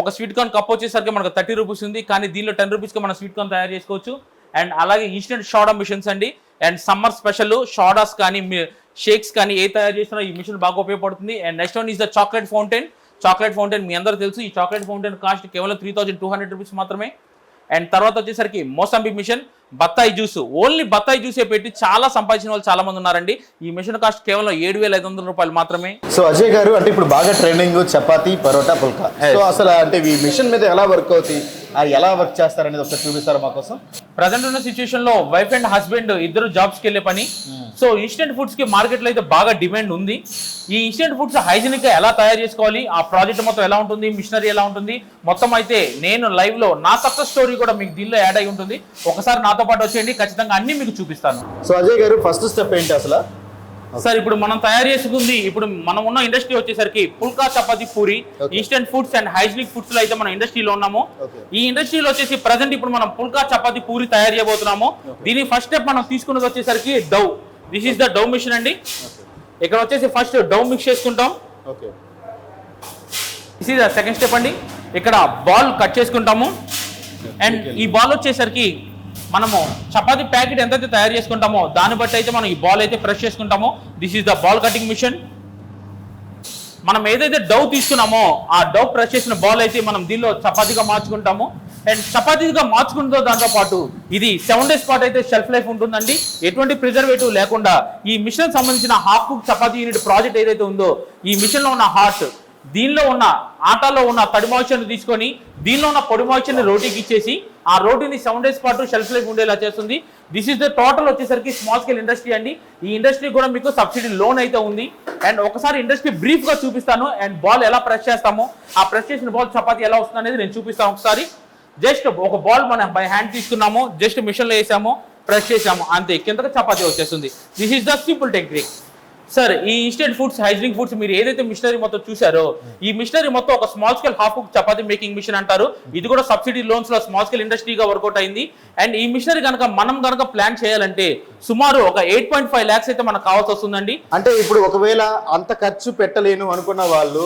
ఒక స్వీట్ కార్న్ కప్ వచ్చేసరికి మనకు థర్టీ రూపీస్ ఉంది. కానీ దీనిలో టెన్ రూపీస్కి మనం స్వీట్ కార్న్ తయారు చేసుకోవచ్చు. అండ్ అలాగే ఇన్స్టెంట్ షోడా మిషన్స్ అండి. అండ్ సమ్మర్ స్పెషల్ షోడాస్ కానీ షేక్స్ కానీ ఏ తయారు చేసినా ఈ మిషన్ బాగా ఉపయోగపడుతుంది. And next one is the chocolate fountain chocolate fountain మీ అందరూ తెలుసు. ఈ చాక్లెట్ ఫౌంటైన్ కాస్ట్ కేవలం three thousand two hundred rupees మాత్రమే. అండ్ తర్వాత వచ్చేసరికి మోసంబి మిషన్ బత్తాయి జ్యూస్. ఓన్లీ బత్తాయి జ్యూసే పెట్టి చాలా సంపాదించిన వాళ్ళు చాలా మంది ఉన్నారండి. ఈ మిషన్ కాస్ట్ కేవలం ఏడు వేల ఐదు వందల రూపాయలు మాత్రమే. సో అజయ్ గారు అంటే ఇప్పుడు బాగా ట్రెండింగ్ చపాతీ పరోటా పుల్కా. సో అసలు అంటే ఈ మిషన్ మీద ఎలా వర్క్ అవుతాయి అది ఎలా వర్క్ చేస్తారనేది ఒకసారి చూపిస్తారా మా కోసం? ప్రజెంట్ ఉన్న సిచ్యువేషన్లో వైఫ్ అండ్ హస్బెండ్ ఇద్దరు జాబ్స్కి వెళ్ళే పని. సో ఇన్స్టెంట్ ఫుడ్స్కి మార్కెట్లో అయితే బాగా డిమాండ్ ఉంది. ఈ ఇన్స్టెంట్ ఫుడ్స్ హైజీనిక్గా ఎలా తయారు చేసుకోవాలి? ఆ ప్రాజెక్ట్ మొత్తం ఎలా ఉంటుంది? మిషనరీ ఎలా ఉంటుంది? మొత్తం అయితే నేను లైవ్లో నా సక్సెస్ స్టోరీ కూడా మీకు దీనిలో యాడ్ అయి ఉంటుంది. ఒకసారి నాతో పాటు వచ్చేయండి ఖచ్చితంగా అన్ని మీకు చూపిస్తాను. సో అజయ్ గారు ఫస్ట్ స్టెప్ ఏంటి అసలు? సార్ ఇప్పుడు మనం తయారు చేసుకుంది ఇప్పుడు మనం ఉన్న ఇండస్ట్రీ వచ్చేసరికి phulka chapati puri. Instant foods and hygienic ఫుడ్స్లో అయితే మనం ఇండస్ట్రీలో ఉన్నాము. ఈ ఇండస్ట్రీలో వచ్చేసి ప్రజెంట్ ఇప్పుడు మనం పుల్కా చపాతి పూరి తయారు చేయబోతున్నాము. దీని ఫస్ట్ స్టెప్ మనం తీసుకున్నది వచ్చేసరికి dough this is the dough machine అండి. ఇక్కడ వచ్చేసి ఫస్ట్ డౌ మిక్స్ చేసుకుంటాం. Okay this is the second step అండి. ఇక్కడ బాల్ కట్ చేసుకుంటాము. అండ్ ఈ బాల్ వచ్చేసరికి మనము చపాతి ప్యాకెట్ ఎంతైతే తయారు చేసుకుంటామో దాన్ని బట్టి అయితే మనం ఈ బాల్ అయితే ప్రెస్ చేసుకుంటామో. This is the ball cutting machine మనం ఏదైతే డౌ తీసుకున్నామో ఆ డౌ ప్రెస్ చేసిన బాల్ అయితే మనం దీనిలో చపాతీగా మార్చుకుంటాము. అండ్ చపాతీగా మార్చుకుంటూ దాంతో పాటు ఇది సెవెన్ డేస్ పాటు అయితే షెల్ఫ్ లైఫ్ ఉంటుందండి. ఎటువంటి ప్రిజర్వేటివ్ లేకుండా ఈ మిషన్ సంబంధించిన half cook chapati unit project ఏదైతే ఉందో ఈ మిషన్లో ఉన్న హార్ట్ దీనిలో ఉన్న ఆటాలో ఉన్న తడి మాయిశ్చర్ని తీసుకొని దీనిలో ఉన్న పొడి మాయిశ్చర్ని రోటీకి ఇచ్చేసి ఆ రోడ్డుని సెవెన్ డేస్ పాటు షెల్ఫ్ లైఫ్ ఉండేలా చేస్తుంది. దిస్ ఇస్ ద టోటల్ వచ్చేసరికి స్మాల్ స్కేల్ ఇండస్ట్రీ అండి. ఈ ఇండస్ట్రీ కూడా మీకు సబ్సిడీ లోన్ అయితే ఉంది. అండ్ ఒకసారి ఇండస్ట్రీ బ్రీఫ్గా చూపిస్తాను. అండ్ బాల్ ఎలా ప్రెస్ చేస్తామో ఆ ప్రెస్ చేసిన బాల్ చపాతి ఎలా వస్తుంది అనేది నేను చూపిస్తాను ఒకసారి. జస్ట్ ఒక బాల్ మనం బై హ్యాండ్ తీసుకున్నాము. జస్ట్ మిషన్లో వేసాము ప్రెస్ చేసాము. అంతే కిందకి చపాతి వచ్చేస్తుంది. This is the simple technique sir ఈ ఇన్స్టెంట్ ఫుడ్స్ హైజీనిక్ ఫుడ్స్ మీరు ఏదైతే మిషనరీ మొత్తం చూసారో ఈ మిషనరీ మొత్తం ఒక small scale half cook chapati making machine అంటారు. ఇది కూడా సబ్సిడీ లోన్స్లో స్మాల్ స్కేల్ ఇండస్ట్రీగా వర్కౌట్ అయింది. అండ్ ఈ మిషనరీ కనుక మనం కనుక ప్లాన్ చేయాలంటే సుమారు ఒక ఎయిట్ పాయింట్ ఫైవ్ ల్యాక్స్ అయితే మనకు కావాల్సి వస్తుందండి. అంటే ఇప్పుడు ఒకవేళ అంత ఖర్చు పెట్టలేను అనుకున్న వాళ్ళు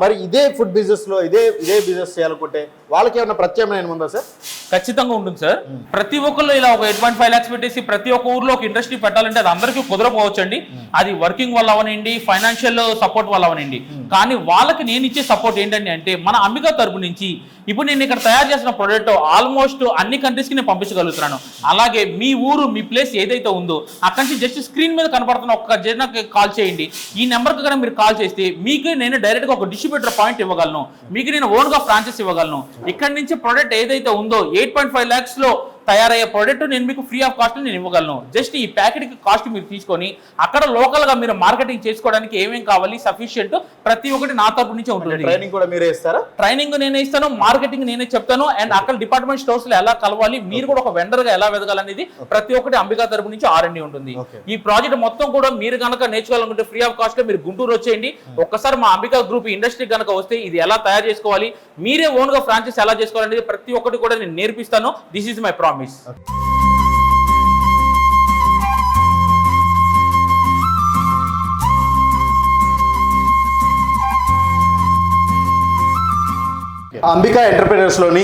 మరి ఇదే ఫుడ్ బిజినెస్లో ఇదే ఇదే బిజినెస్ చేయాలనుకుంటే వాళ్ళకి ఏమైనా ప్రత్యామ్నాయం ఉందా సార్? ఖచ్చితంగా ఉంటుంది సార్. ప్రతి ఒక్కళ్ళు ఇలా ఒక ఎయిట్ పాయింట్ ఫైవ్ ల్యాక్స్ పెట్టేసి ప్రతి ఒక్క ఊర్లో ఒక ఇండస్ట్రీ పెట్టాలంటే అది అందరికీ కుదరపోవచ్చు అండి అది వర్కింగ్ వల్ల అవనండి ఫైనాన్షియల్ సపోర్ట్ వల్ల అవనండి కానీ వాళ్ళకి నేను ఇచ్చే సపోర్ట్ ఏంటండి అంటే మన అంబికా తరపు నుంచి ఇప్పుడు నేను ఇక్కడ తయారు చేసిన ప్రొడక్ట్ ఆల్మోస్ట్ అన్ని కంట్రీస్కి నేను పంపించగలుగుతున్నాను. అలాగే మీ ఊరు మీ ప్లేస్ ఏదైతే ఉందో అక్కడి నుంచి జస్ట్ స్క్రీన్ మీద కనపడుతున్న ఒక్క జనాకి కాల్ చేయండి. ఈ నెంబర్కి కనుక మీరు కాల్ చేస్తే మీకు నేను డైరెక్ట్గా ఒక డిస్ట్రిబ్యూటర్ పాయింట్ ఇవ్వగలను. మీకు నేను ఓన్గా ఫ్రాంచైస్ ఇవ్వగలను. ఇక్కడి నుంచి ప్రొడక్ట్ ఏదైతే ఉందో ఎయిట్ పాయింట్ ఫైవ్ ల్యాక్స్లో తయారయ్యే ప్రోడక్ట్ నేను మీకు ఫ్రీ ఆఫ్ కాస్ట్ నేను ఇవ్వగలను. జస్ట్ ఈ ప్యాకెట్కి కాస్ట్ మీరు తీసుకొని అక్కడ లోకల్గా మీరు మార్కెటింగ్ చేసుకోవడానికి ఏమేం కావాలి సఫిషియంట్ ప్రతి ఒక్కటి నా తరపు నుంచి ఉంటుంది. ట్రైనింగ్ కూడా మీరే ఇస్తారా? ట్రైనింగ్ నేనే ఇస్తాను మార్కెటింగ్ నేనే చెప్తాను అండ్ అక్కడ డిపార్ట్మెంట్ స్టోర్స్లో ఎలా కలవాలి మీరు కూడా ఒక వెండర్గా ఎలా వెదగాలనేది ప్రతి ఒక్కటి అంబికా తరపు నుంచి ఆర్ ఉంటుంది. ఈ ప్రాజెక్ట్ మొత్తం కూడా మీరు కనుక నేర్చుకోవాలనుకుంటే ఫ్రీ ఆఫ్ కాస్ట్లో మీరు గుంటూరు వచ్చేయండి. ఒక్కసారి మా అంబికా గ్రూప్ ఇండస్ట్రీ కనుక వస్తే ఇది ఎలా తయారు చేసుకోవాలి మీరే ఓన్గా ఫ్రాంచైజ్ ఎలా చేసుకోవాలనేది ప్రతి ఒక్కటి కూడా నేను నేర్పిస్తాను. This is my promise kalmış. Okay. Ambika ఎంటర్ప్రైనర్స్లోని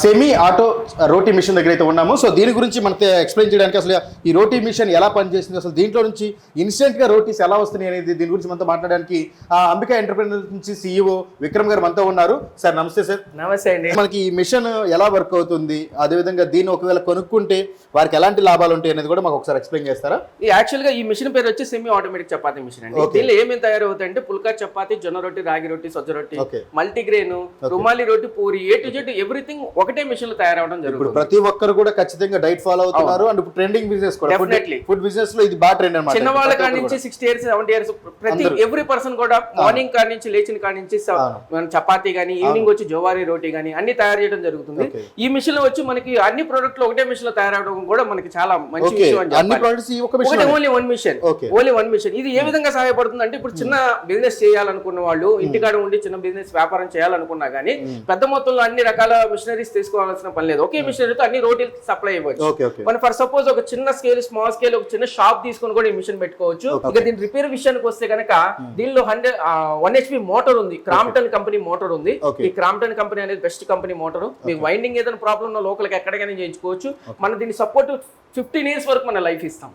semi auto roti machine దగ్గర అయితే ఉన్నాము. సో దీని గురించి మనకి ఎక్స్ప్లెయిన్ చేయడానికి అసలు ఈ రోటీ మిషన్ ఎలా పనిచేస్తుంది? అసలు దీంట్లో నుంచి ఇన్స్టెంట్గా రోటీస్ ఎలా వస్తున్నాయి అనేది దీని గురించి మనతో మాట్లాడడానికి ఆ, అంబికా ఎంటర్ప్రైనర్స్ నుంచి సీఈఓ విక్రమ్ గారు మనతో ఉన్నారు. సార్ నమస్తే సార్. నమస్తే అండి. మనకి ఈ మిషన్ ఎలా వర్క్ అవుతుంది? అదేవిధంగా దీన్ని ఒకవేళ కొనుక్కుంటే వారికి ఎలాంటి లాభాలు ఉంటాయి అనేది కూడా మాకు ఒకసారి ఎక్స్ప్లెయిన్ చేస్తారా? ఈ యాక్చువల్గా ఈ మిషన్ పేరు వచ్చి సెమీ ఆటోమేటిక్ చపాతీ మిషన్ అండి. దీనిలో ఏమేమి తయారవుతాయి అంటే పుల్కా చపాతీ జొన్న రొట్టి రాగి రొట్టి సజ్జ రొట్టి. మల్టీగ్రెయిన్ రుమాలి రొట్టి puri A to Z everything ఒకటే మిషన్లో తయారవడం ఇప్పుడు జరుగుతుంది ప్రతి ఒక్కరు కూడా ఖచ్చితంగా డైట్ ఫాలో అవుతున్నారు అండ్ ఇప్పుడు ట్రెండింగ్ బిజినెస్ కూడా Definitely. ఫుడ్ బిజినెస్లో ఇది బాగా ట్రెండ్ అనమాట చిన్న వాళ్ళ కాడి నుంచి. సిక్స్టీ ఇయర్స్ సెవెంటీ ఇయర్స్ ప్రతి అందరూ. ఎవ్రీ పర్సన్ కూడా మార్నింగ్ కాడి నుంచి లేచిన కాడి నుంచి స- అవును. మన చపాతీ గానీ ఈవినింగ్ వచ్చి జోవారీ రోటీ గానీ అన్ని తయారు చేయడం జరుగుతుంది Okay. ఈ మిషన్లో వచ్చి మనకి అన్ని ప్రొడక్ట్లు ఒకటే మిషన్లో తయారవడం కూడా మనకి చాలా మంచి ఓకే విషయం అని అన్ని చెప్పాలి. ప్రొడక్ట్స్ ఈ ఒక ఒకటి only one machine Okay. Only one machine ఇది ఏ విధంగా సహాయపడుతుంది అంటే ఇప్పుడు చిన్న బిజినెస్ చేయాలనుకున్న వాళ్ళు ఇంటికాడ ఉండి చిన్న బిజినెస్ వ్యాపారం చేయాలనుకున్నా గానీ పెద్ద మొత్తంలో అన్ని రకాల మిషనరీస్ తీసుకోవాల్సిన పని లేదు. ఒకే మిషనరీతో అన్ని రోటీలు సప్లై ఇవ్వచ్చు మనం ఫర్ సపోజ్ ఒక చిన్న స్కేల్ స్మాల్ స్కేల్ ఒక చిన్న షాప్ తీసుకొని కూడా ఈ మిషన్ పెట్టుకోవచ్చు. ఇక దీని రిపేర్ విషయానికి వస్తే కనుక దీనిలో హండ్రెడ్ వన్ హెచ్పి మోటార్ ఉంది. క్రాంప్టన్ కంపెనీ మోటార్ ఉంది. ఈ క్రాంప్టన్ కంపెనీ అనేది బెస్ట్ కంపెనీ మోటార్ మీకు వైండింగ్ ఏదైనా ప్రాబ్లం ఉన్న లోకల్కి ఎక్కడికైనా చేయించుకోవచ్చు. మన దీని సపోర్ట్ ఫిఫ్టీన్ ఇయర్స్ వరకు మన లైఫ్ ఇస్తాం.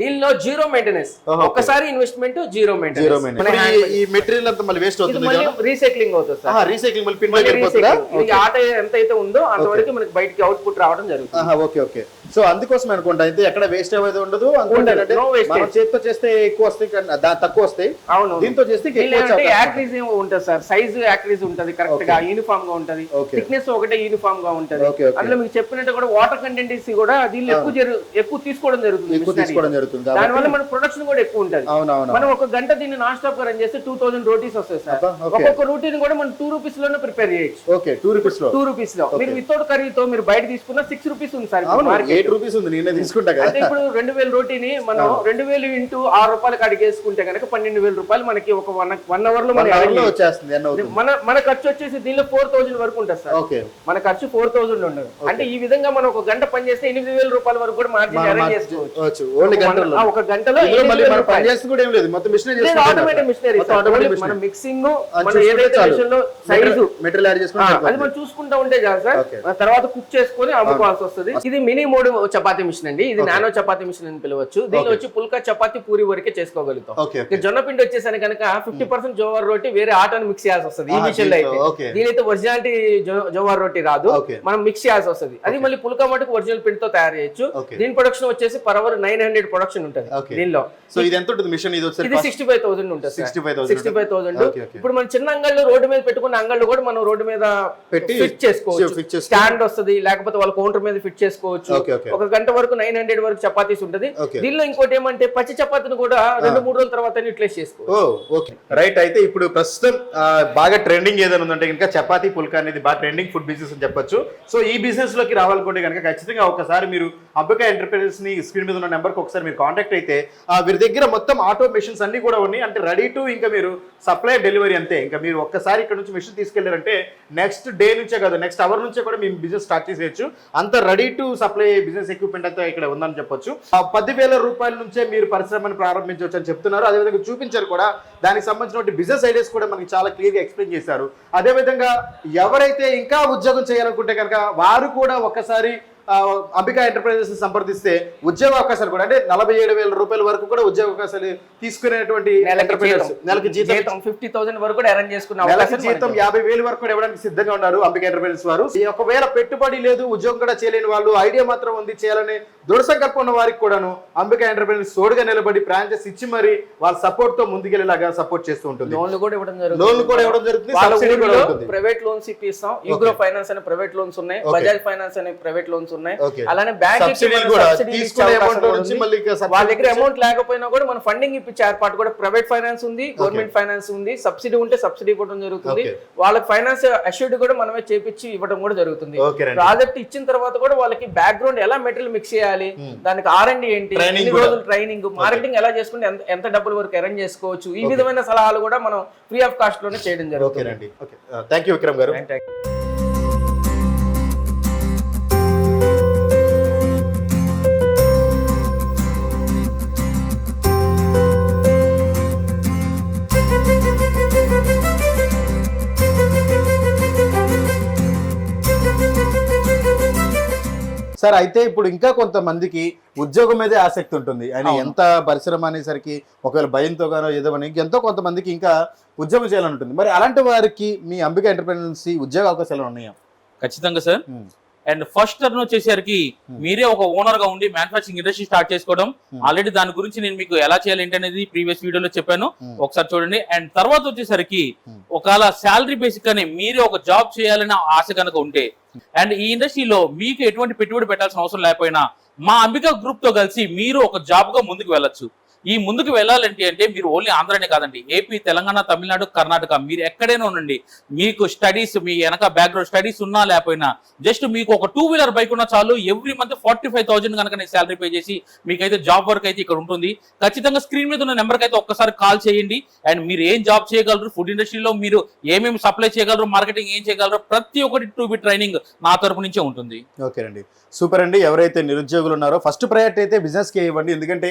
దీనిలో జీరో మెయింటెనెన్స్. ఒక్కసారి ఇన్వెస్ట్మెంట్ జీరో మెయింటెనెన్స్ ఈ మెటీరియల్ అంతా మళ్ళీ వేస్ట్ అవుతుంది రీసైక్లింగ్ అవుతుంది సార్. రీసైక్లింగ్ మళ్ళీ ఆట ఎంత అయితే ఉందో అంతవరకు మనకి బయటికి అవుట్పుట్ రావడం జరుగుతుంది. ఓకే ఓకే సో అందుకోసం అనుకుంటా. అయితే ఎక్కడ వేస్ట్ అవ్వదు ఉండదు అనుకుంటే ఉండదు. ఏంటంటే No wastage. మనం చేతితో చేస్తే ఎక్కువ వస్తాయి తక్కువ వస్తాయి. అవును దీంతో చేస్తే యాక్రీజ్ ఉంటుంది. సార్. సైజ్ యాక్రీజ్ ఉంటది కరెక్ట్గా యూనిఫామ్గా ఉంటది. థిక్నెస్ ఒకటే యూనిఫామ్గా ఉంటది. అందులో మీకు చెప్పినట్టు కూడా వాటర్ కంటెంటెన్సీ కూడా దీనిలో ఎక్కువ ఎక్కువ తీసుకోవడం జరుగుతుంది ఎక్కువ. తీసుకోవడం జరుగుతుంది దానివల్ల మన ప్రొడక్షన్ కూడా ఎక్కువ ఉంటది. మనం ఒక గంట దీన్ని నాన్ స్టాప్గా రన్ చేస్తే టూ థౌసండ్ రోటీస్ వస్తాయి సార్. ఒక్కొక్క రోటీని కూడా మనం టూ రూపీస్లోనే ప్రిపేర్ చేయొచ్చు. ఓకే టూ రూపీస్లో. టూ రూపీస్లో. మీరు వితౌట్ కర్రీతో మీరు బయట తీసుకున్న సిక్స్ రూపీస్ ఉంది సార్. ఎయిట్ రూపీస్ ఉంది నేనే తీసుకుంటా కదా. అంటే ఇప్పుడు రెండు వేల రోటీని మనం రెండు వేలు ఇంటూ ఆరు రూపాయలు కాడికి వేసుకుంటే కనుక పన్నెండు వేల రూపాయలు మనకి ఒక వన్ వన్ అవర్లో. వచ్చేస్తుంది మన మన ఖర్చు వచ్చేసి దీనిలో ఫోర్ థౌసండ్ వరకు ఉంటుంది సార్. ఓకే. మన ఖర్చు ఫోర్ థౌసండ్ ఉండదు. అంటే ఈ విధంగా మనం ఒక గంట పని చేస్తే ఎనిమిది వేల రూపాయల వరకు కూడా మార్జిన్ అరేంజ్ చేసుకోవచ్చు. ఓన్లీ ఒక గంటలో ఆటోమేటిక్ మిషనరీ ఆటోమేటిక్ మన మిక్సింగ్ మన చూసుకుంటే ఏదైతే. మిషన్లో సైజు మెటీరియల్ అది. మనం చూసుకుంటా ఉంటే చాలు సార్. తర్వాత కుక్ చేసుకొని అమ్ముకోవాల్సి వస్తుంది. ఇది మినీ మోడ్ చపాతీ మిషన్ అండి. ఇది నానో చపాతీ మిషన్ అని పిలవచ్చు. దీనిలో వచ్చి పుల్కా చపాతీ పూరి వరకే చేసుకోగలుగుతాం. జొన్న పిండి వచ్చేసరికి కనుక ఫిఫ్టీ పర్సెంట్ జోవర్ రోటీ వేరే ఆటోని మిక్స్ చేయాల్సి వస్తుంది ఈ మిషన్లో అయితే. దీనైతే ఒరిజినాలిటీ జోవర్ రోటీ రాదు. మనం మిక్స్ చేయాల్సి వస్తుంది. అది మళ్ళీ పుల్కా మటుకు ఒరిజినల్ పిండితో తయారు చేయొచ్చు. దీని ప్రొడక్షన్ వచ్చేసి per hour nine hundred production ఉంటుంది. దీనిలో. సో ఇది ఎంత ఉంటుంది? మిషన్ ఇది ఇది సిక్స్టీ ఫైవ్ థౌసండ్ ఉంటుంది 65,000 sixty five thousand Okay, okay. ఇప్పుడు మన చిన్న అంగళ్ళు రోడ్డు మీద పెట్టుకున్న అంగళ్ళు కూడా మనం రోడ్డు మీద పెట్టి ఫిట్ చేసుకోవచ్చు. స్టాండ్ వస్తుంది లేకపోతే వాళ్ళ కౌంటర్ మీద ఫిట్ చేసుకోవచ్చు. ఒక గంట వరకు నైన్ హండ్రెడ్ వరకు చపాతీస్ ఉంటుంది. దీనిలో ఇంకోటి ఏమంటే పచ్చి చపాతీని కూడా రెండు మూడు రోజుల తర్వాత యూటిలైజ్ ఓకే రైట్ అయితే ఇప్పుడు ప్రస్తుతం బాగా ట్రెండింగ్ ఏదైనా ఉందంటే కనుక చపాతీ పుల్కా అనేది బాగా ట్రెండింగ్ ఫుడ్ బిజినెస్ అని చెప్పొచ్చు. సో ఈ బిజినెస్లోకి రావాలనుకుంటే కనుక ఖచ్చితంగా ఒకసారి మీరు అంబికా ఎంటర్ప్రైజెస్ని స్క్రీన్ మీద ఉన్న నెంబర్కి ఒకసారి మీరు కాంటాక్ట్ అయితే వీరి దగ్గర మొత్తం ఆటో మెషిన్స్ అన్ని కూడా ఉన్నాయి. అంటే రెడీ టు ఇంకా మీరు సప్లై డెలివరీ అంతే. ఇంకా మీరు ఒక్కసారి ఇక్కడ నుంచి మిషన్ తీసుకెళ్ళారంటే నెక్స్ట్ డే నుంచే కాదు నెక్స్ట్ అవర్ నుంచే కూడా మేము బిజినెస్ స్టార్ట్ చేసేయచ్చు. అంత ready to supply business equipment అంతా ఇక్కడ ఉందని చెప్పొచ్చు. ఆ పదివేల రూపాయల నుంచే మీరు పరిశ్రమను ప్రారంభించవచ్చు అని చెప్తున్నారు. అదేవిధంగా చూపించారు కూడా దానికి సంబంధించిన బిజినెస్ ఐడియాస్ కూడా మనకి చాలా క్లియర్గా ఎక్స్ప్లెయిన్ చేశారు. అదేవిధంగా ఎవరైతే ఇంకా ఉద్యోగం చేయాలనుకుంటే కనుక వారు కూడా ఒక్కసారి అంబికా ఎంటర్ప్రైజెస్ సంప్రదిస్తే ఉద్యోగ అవకాశాలు కూడా అంటే నలభై ఏడు వేల రూపాయల వరకు కూడా ఉద్యోగ అవకాశాలు తీసుకునేటువంటి ఎంటర్ప్రైజర్స్ జీతం. నెలకి జీతం. జీతం ఫిఫ్టీ థౌసండ్ వరకు కూడా అరేంజ్ చేసుకునే నెలకి అవకాశం జీతం యాభై వేలు వరకు కూడా ఇవ్వడానికి సిద్ధంగా ఉన్నారు అంబికా ఎంటర్ప్రైజెస్ వారు. ఒకవేళ పెట్టుబడి లేదు ఉద్యోగం కూడా చేయలేని వాళ్ళు ఐడియా మాత్రం ఉంది చేయాలనే దృఢ సంకల్పం ఉన్న వారికి కూడాను అంబికా ఎంటర్ప్రైజెస్ తోడుగా నిలబడి ఫ్రాంచైజ్ ఇచ్చి మరి వాళ్ళ సపోర్ట్తో ముందుకెళ్ళేలాగా సపోర్ట్ చేస్తూ ఉంటుంది. లోన్లు కూడా ఇవ్వడం లోన్లు కూడా ఇవ్వడం జరుగుతుంది ప్రైవేట్ లోన్స్ ఇప్పిస్తాం. యూగ్రో ఫైనాన్స్ అనే ప్రైవేట్ లోన్స్ ఉన్నాయి. బజాజ్ ఫైనాన్స్ అనే ప్రైవేట్ లోన్స్ ఉన్నాయి. అలానే బ్యాంక్ వాళ్ళ దగ్గర అమౌంట్ లేకపోయినా కూడా మన ఫండింగ్ ఇప్పించే ఏర్పాటు కూడా ప్రైవేట్ ఫైనాన్స్ ఉంది గవర్నమెంట్ ఫైనాన్స్ ఉంది. సబ్సిడీ ఉంటే సబ్సిడీ ఇవ్వడం జరుగుతుంది. వాళ్ళకి ఫైనాన్స్ అష్యూర్డ్ కూడా మనమే చేపించి ఇవ్వడం కూడా జరుగుతుంది. ప్రాజెక్ట్ ఇచ్చిన తర్వాత కూడా వాళ్ళకి బ్యాక్గ్రౌండ్ ఎలా మెటీరియల్ మిక్స్ చేయాలి? దానికి ఆర్ అండ్ ఏంటి? ఎన్ని. రోజులు ట్రైనింగ్ మార్కెటింగ్ ఎలా చేసుకుంటే ఎంత డబ్బుల వరకు అరేంజ్ చేసుకోవచ్చు? ఈ విధమైన సలహాలు కూడా మనం ఫ్రీ ఆఫ్ కాస్ట్లోనే చేయడం జరుగుతుంది. థ్యాంక్ యూ విక్రమ్ గారు. సార్ అయితే ఇప్పుడు ఇంకా కొంతమందికి ఉద్యోగం మీదే ఆసక్తి ఉంటుంది. ఆయన ఎంత పరిశ్రమ అనేసరికి ఒకవేళ భయంతో గానో ఏదో అని ఎంతో కొంతమందికి ఇంకా ఉద్యోగం చేయాలని ఉంటుంది మరి అలాంటి వారికి మీ అంబిక ఎంటర్ప్రైనర్సీ ఉద్యోగ అవకాశాలు ఉన్నాయా? ఖచ్చితంగా సార్. అండ్ ఫస్ట్ టర్న్ వచ్చేసరికి మీరే ఒక ఓనర్గా ఉండి మ్యానుఫాక్చరింగ్ ఇండస్ట్రీ స్టార్ట్ చేసుకోవడం. ఆల్రెడీ దాని గురించి నేను మీకు ఎలా చేయాలి ఏంటి అనేది ప్రీవియస్ వీడియోలో చెప్పాను. Hmm. ఒకసారి చూడండి. అండ్ తర్వాత వచ్చేసరికి Hmm. ఒకవేళ శాలరీ బేసిక్ గానే మీరే ఒక జాబ్ చేయాలనే ఆశ కనుక ఉంటే అండ్ ఈ ఇండస్ట్రీలో మీకు ఎటువంటి పెట్టుబడి పెట్టాల్సిన అవసరం లేకపోయినా మా అంబికా గ్రూప్తో కలిసి మీరు ఒక జాబ్గా ముందుకు వెళ్ళొచ్చు. ఈ ముందుకు వెళ్ళాలంటే అంటే మీరు ఓన్లీ ఆంధ్రానే కాదండి. ఏపీ తెలంగాణ తమిళనాడు కర్ణాటక మీరు ఎక్కడైనా ఉండండి. మీకు స్టడీస్ మీ వెనక బ్యాక్గ్రౌండ్ స్టడీస్ ఉన్నా లేకపోయినా జస్ట్ మీకు ఒక టూ వీలర్ బైక్ ఉన్నా చాలు every month forty five thousand కనుక నేను శాలరీ పే చేసి మీకైతే జాబ్ వర్క్ అయితే ఇక్కడ ఉంటుంది. ఖచ్చితంగా స్క్రీన్ మీద ఉన్న నెంబర్కి అయితే ఒక్కసారి కాల్ చేయండి. అండ్ మీరు ఏం జాబ్ చేయగలరు? ఫుడ్ ఇండస్ట్రీలో మీరు ఏమేమి సప్లై చేయగలరు? మార్కెటింగ్ ఏం చేయగలరు? ప్రతి ఒక్కటి టూ బి ట్రైనింగ్ నా తరపు నుంచే ఉంటుంది. ఓకేనండి సూపర్ అండి. ఎవరైతే నిరుద్యోగులు ఉన్నారో ఫస్ట్ ప్రయారిటీ అయితే బిజినెస్కి ఇవ్వండి. ఎందుకంటే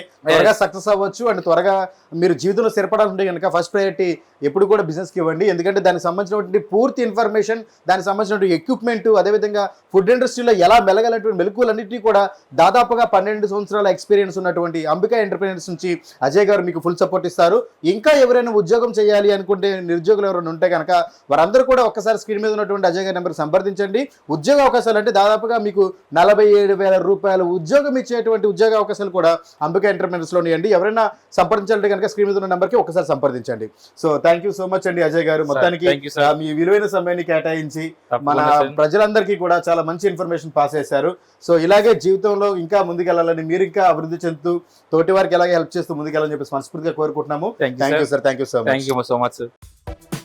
సక్సెస్ అవ్వచ్చు అండ్ త్వరగా మీరు జీవితంలో స్థిరపడాలంటే కనుక ఫస్ట్ ప్రయారిటీ ఎప్పుడు కూడా బిజినెస్కి ఇవ్వండి. ఎందుకంటే దానికి సంబంధించినటువంటి పూర్తి ఇన్ఫర్మేషన్ దానికి సంబంధించినటువంటి ఎక్విప్మెంట్ అదేవిధంగా ఫుడ్ ఇండస్ట్రీలో ఎలా మెలగలటువంటి మెలకువలన్నింటినీ కూడా దాదాపుగా పన్నెండు సంవత్సరాల ఎక్స్పీరియన్స్ ఉన్నటువంటి అంబికా ఎంటర్ప్రీనర్స్ నుంచి అజయ్ గారు మీకు ఫుల్ సపోర్ట్ ఇస్తారు. ఇంకా ఎవరైనా ఉద్యోగం చేయాలి అనుకుంటే నిరుద్యోగులు ఎవరైనా ఉంటే కనుక వారందరూ కూడా ఒక్కసారి స్క్రీన్ మీద ఉన్నటువంటి అజయ్ గారి నెంబర్ సంప్రదించండి. ఉద్యోగ అవకాశాలు అంటే దాదాపుగా మీకు నలభై ఏడు వేల రూపాయలు ఉద్యోగం ఇచ్చేటువంటి ఉద్యోగ అవకాశాలు కూడా అంబికా ఎంటర్ప్రీనర్స్లో ఉన్నాయండి ఎవరైనా సంప్రదించాలంటే కనుక స్క్రీన్ మీద ఉన్న నెంబర్కి ఒకసారి సంప్రదించండి. సో థ్యాంక్ సో మచ్ అండి అజయ్ గారు. మొత్తానికి మీ విలువైన సమయాన్ని కేటాయించి మన. ప్రజలందరికీ కూడా చాలా మంచి ఇన్ఫర్మేషన్ పాస్ చేశారు. సో ఇలాగే జీవితంలో ఇంకా ముందుకెళ్ళాలని మీరు ఇంకా అభివృద్ధి చెందుతూ తోటి వారికి ఎలాగే హెల్ప్ చేస్తూ ముందుకెళ్ళాలని చెప్పేసి మనస్ఫూర్తిగా కోరుకుంటున్నాము. Thank you. Sir thank you so much thank you so much sir